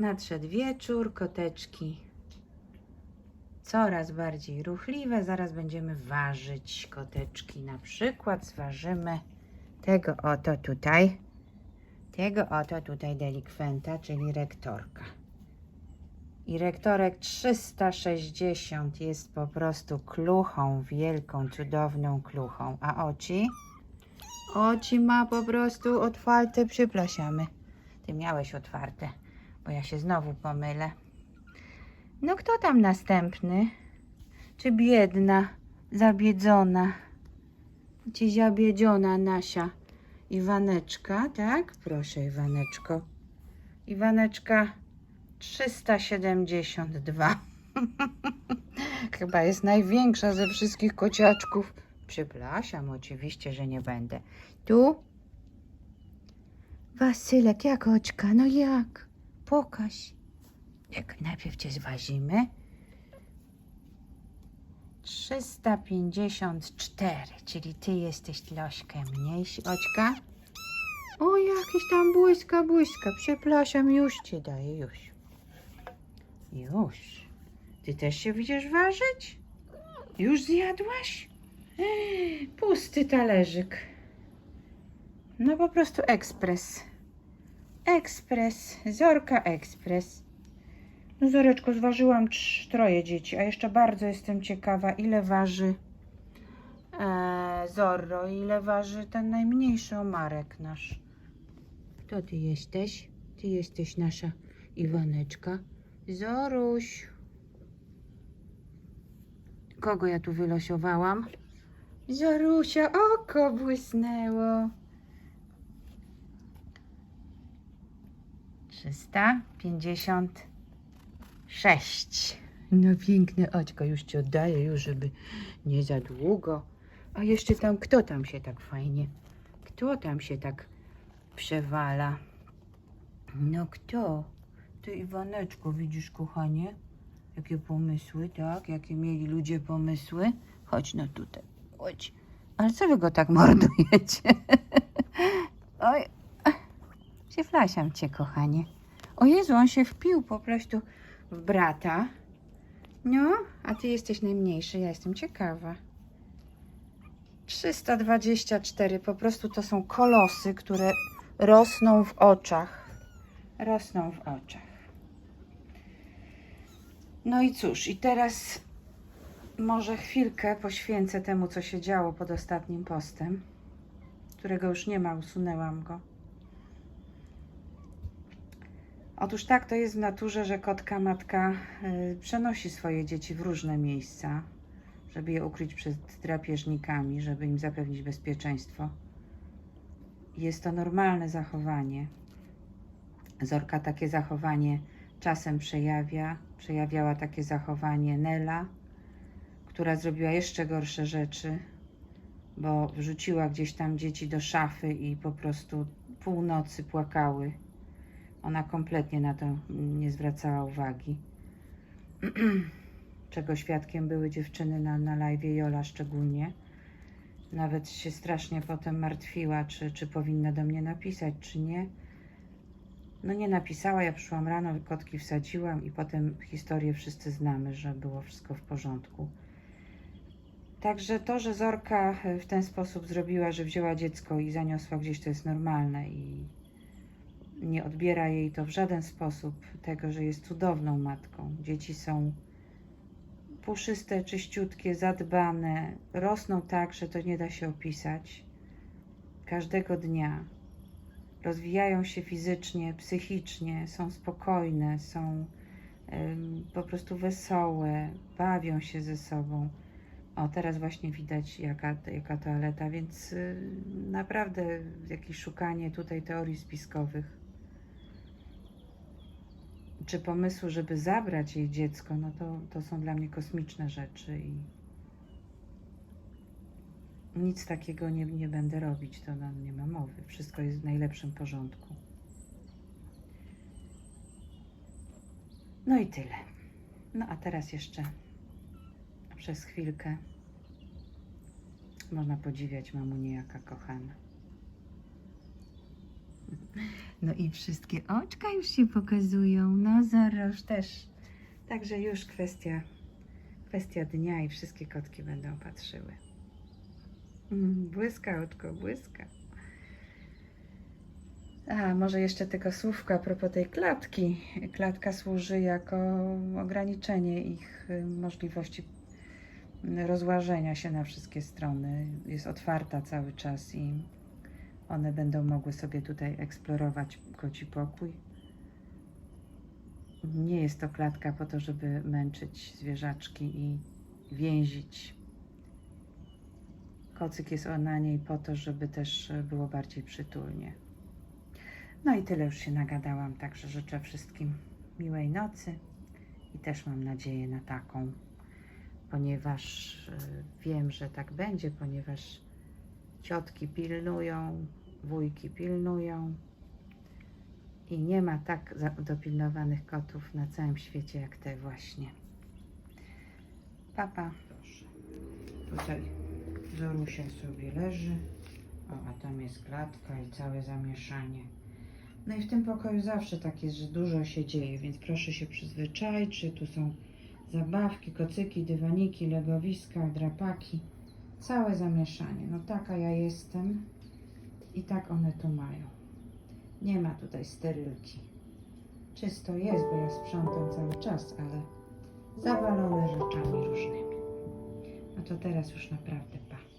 Nadszedł wieczór, koteczki coraz bardziej ruchliwe. Zaraz będziemy ważyć koteczki. Na przykład zważymy tego oto tutaj, tego oto tutaj delikwenta, czyli rektorka. I rektorek 360 jest po prostu kluchą, wielką, cudowną kluchą. A oci? Oci ma po prostu otwarte, przyplasiamy. Ty miałeś otwarte, bo ja się znowu pomylę. No kto tam następny? Czy biedna, zabiedzona, czy zabiedziona Nasia? Iwaneczka, tak? Proszę, Iwaneczko. Iwaneczka 372. Chyba jest największa ze wszystkich kociaczków. Przepraszam, oczywiście, że nie będę. Tu? Wasylek, jak oczka? No jak? Pokaż. Jak najpierw cię zwazimy. 354, czyli ty jesteś troszkę mniejszy. Oczka? O, jakiś tam błyska, błyska. Przepraszam, już ci daję, już. Już. Ty też się widzisz ważyć? Już zjadłaś? Pusty talerzyk. No po prostu ekspres. Ekspres. Zorka ekspres. No Zoreczko, zważyłam troje dzieci, a jeszcze bardzo jestem ciekawa, ile waży e, Zorro, ile waży ten najmniejszy omarek nasz. Kto ty jesteś? Ty jesteś nasza Iwaneczka. Zoruś. Kogo ja tu wylosowałam? Zorusia, oko błysnęło. 356. No piękne oczko, już ci oddaję, już żeby nie za długo. A jeszcze tam, kto tam się tak fajnie, kto tam się tak przewala? No kto? Ty Iwaneczko, widzisz kochanie? Jakie pomysły, tak? Jakie mieli ludzie pomysły? Chodź no tutaj, chodź. Ale co wy go tak mordujecie? Oj, Przyflasiam cię, kochanie. O Jezu, on się wpił po prostu w brata. No, a ty jesteś najmniejszy, ja jestem ciekawa. 324, po prostu to są kolosy, które rosną w oczach. Rosną w oczach. No i cóż, i teraz może chwilkę poświęcę temu, co się działo pod ostatnim postem, którego już nie ma, usunęłam go. Otóż tak to jest w naturze, że kotka matka y, przenosi swoje dzieci w różne miejsca, żeby je ukryć przed drapieżnikami, żeby im zapewnić bezpieczeństwo. Jest to normalne zachowanie. Zorka takie zachowanie czasem przejawia. Przejawiała takie zachowanie Nela, która zrobiła jeszcze gorsze rzeczy, bo wrzuciła gdzieś tam dzieci do szafy i po prostu północy płakały. Ona kompletnie na to nie zwracała uwagi. Czego świadkiem były dziewczyny na, na live, Jola szczególnie. Nawet się strasznie potem martwiła, czy, czy powinna do mnie napisać, czy nie. No nie napisała, ja przyszłam rano, kotki wsadziłam i potem historię wszyscy znamy, że było wszystko w porządku. Także to, że Zorka w ten sposób zrobiła, że wzięła dziecko i zaniosła gdzieś, to jest normalne i nie odbiera jej to w żaden sposób tego, że jest cudowną matką. Dzieci są puszyste, czyściutkie, zadbane, rosną tak, że to nie da się opisać. Każdego dnia rozwijają się fizycznie, psychicznie, są spokojne, są em, po prostu wesołe, bawią się ze sobą. O, teraz właśnie widać jaka, jaka toaleta, więc y, naprawdę jakieś szukanie tutaj teorii spiskowych czy pomysłu, żeby zabrać jej dziecko, no to, to są dla mnie kosmiczne rzeczy i nic takiego nie, nie będę robić, to no, nie ma mowy. Wszystko jest w najlepszym porządku. No i tyle. No a teraz jeszcze przez chwilkę można podziwiać mamunię, jaka kochana. No i wszystkie oczka już się pokazują. No zaraz też. Także już kwestia, kwestia dnia i wszystkie kotki będą patrzyły. Mm, Błyska oczko, błyska. A, może jeszcze tylko słówko a propos tej klatki. Klatka służy jako ograniczenie ich y, możliwości y, rozłażenia się na wszystkie strony. Jest otwarta cały czas i one będą mogły sobie tutaj eksplorować koci pokój. Nie jest to klatka po to, żeby męczyć zwierzaczki i więzić. Kocyk jest na niej po to, żeby też było bardziej przytulnie. No i tyle już się nagadałam, także życzę wszystkim miłej nocy i też mam nadzieję na taką, ponieważ y, wiem, że tak będzie, ponieważ ciotki pilnują, wujki pilnują i nie ma tak dopilnowanych kotów na całym świecie jak te właśnie. Papa, proszę. Tutaj Zorusia sobie leży. O, a tam jest klatka i całe zamieszanie. No i w tym pokoju zawsze tak jest, że dużo się dzieje, więc proszę się przyzwyczaić, tu są zabawki, kocyki, dywaniki, legowiska, drapaki. Całe zamieszanie. No taka ja jestem i tak one tu mają. Nie ma tutaj sterylki. Czysto jest, bo ja sprzątam cały czas, ale zawalone rzeczami różnymi. No to teraz już naprawdę pa.